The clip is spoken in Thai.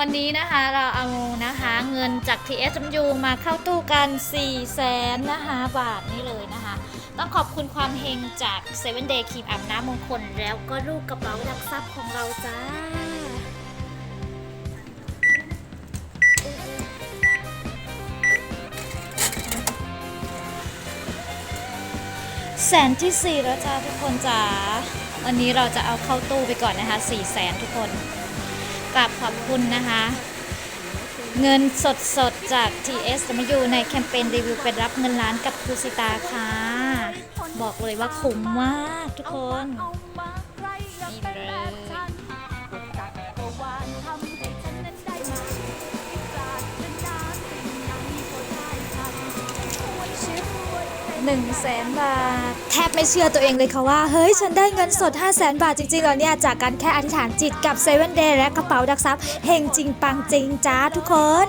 วันนี้นะคะเราเอานะคะเงินจาก TSMU มาเข้าตู้กัน 4 แสนนะคะบาทนี่เลยนะคะ ต้องขอบคุณความเฮงจาก 7 Day ครีมอาบน้ำมงคล แล้วก็ลูกกระเป๋าดักทรัพย์ของเราจ้าแสนที่ 4 แล้วจ้าทุกคนจ๋าวันนี้เราจะเอาเข้าตู้ไปก่อนนะคะ4แสนทุกคน กราบขอบคุณนะคะ เงินสดสดจาก TSW ในแคมเปญรีวิวไปรับเงินล้านกับครูสิตาค่ะ บอกเลยว่าคุ้มมากทุกคน 1 0 0 0 0 0 บาท แทบไม่เชื่อตัวเองเลยค่ะว่า เฮ้ย ฉันได้เงินสด 5 0 0 0 0 0 บาทจริงๆหรอเนี่ย จากการแค่อธิษฐานจิตกับเซเว่นเดย์และกระเป๋าดักซับเฮงจริงปังจริงจ้าทุกคน